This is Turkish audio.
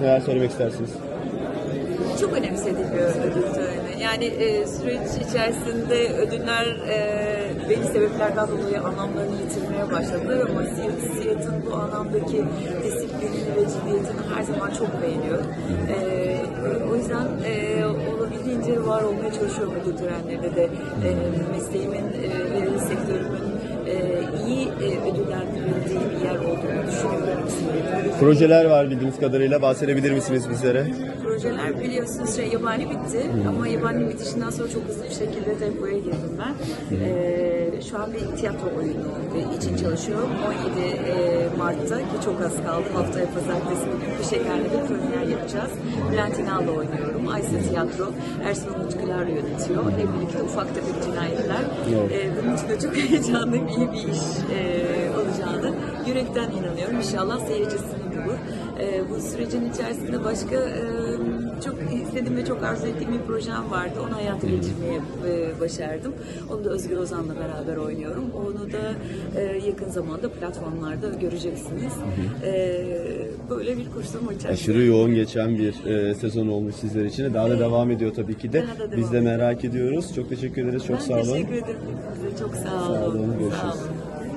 Neler söylemek istersiniz? çok önemsediğim bir ödül töreni. Yani e, süreç içerisinde ödüller e, belli sebeplerden dolayı anlamlarını yitirmeye başladı ama siyasatın bu anlamdaki disiplinini ve ciddiyetini her zaman çok beğeniyorum. E, o yüzden e, olabildiğince var olmaya çalışıyorum ödül törenlerinde de. E, mesleğimin e, ve sektörümün e, iyi e, ödüllendirildiği bir yer olduğunu düşünüyorum. Projeler var bildiğimiz kadarıyla bahsedebilir misiniz bizlere? projeler biliyorsunuz şey yabani bitti ama yabani bitişinden sonra çok hızlı bir şekilde tempoya girdim ben. Ee, şu an bir tiyatro oyunu için çalışıyorum. 17 e, Mart'ta ki çok az kaldı. Haftaya pazartesi günü bir şekerle bir premier yapacağız. Bülent İnal'la oynuyorum. Aysa Tiyatro. Ersun Umutgüler yönetiyor. Hep birlikte ufak tefek cinayetler. Evet. Ee, bunun için de çok heyecanlıyım. İyi bir iş e, olacağını yürekten inanıyorum. İnşallah seyircisini bulur. Ee, bu sürecin içerisinde başka e, çok istediğim ve çok arzu ettiğim bir projem vardı. Onu hayata geçirmeye e, başardım. Onu da Özgür Ozan'la beraber oynuyorum. Onu da e, yakın zamanda platformlarda göreceksiniz. E, böyle bir kursum içerisinde. Aşırı yoğun geçen bir e, sezon olmuş sizler için. Daha da devam ediyor tabii ki de. Biz de merak ediyoruz. Çok teşekkür ederiz. Çok Ben sağ olun. teşekkür ederim. Çok sağ olun. Sağ olun, görüşürüz. Sağ olun.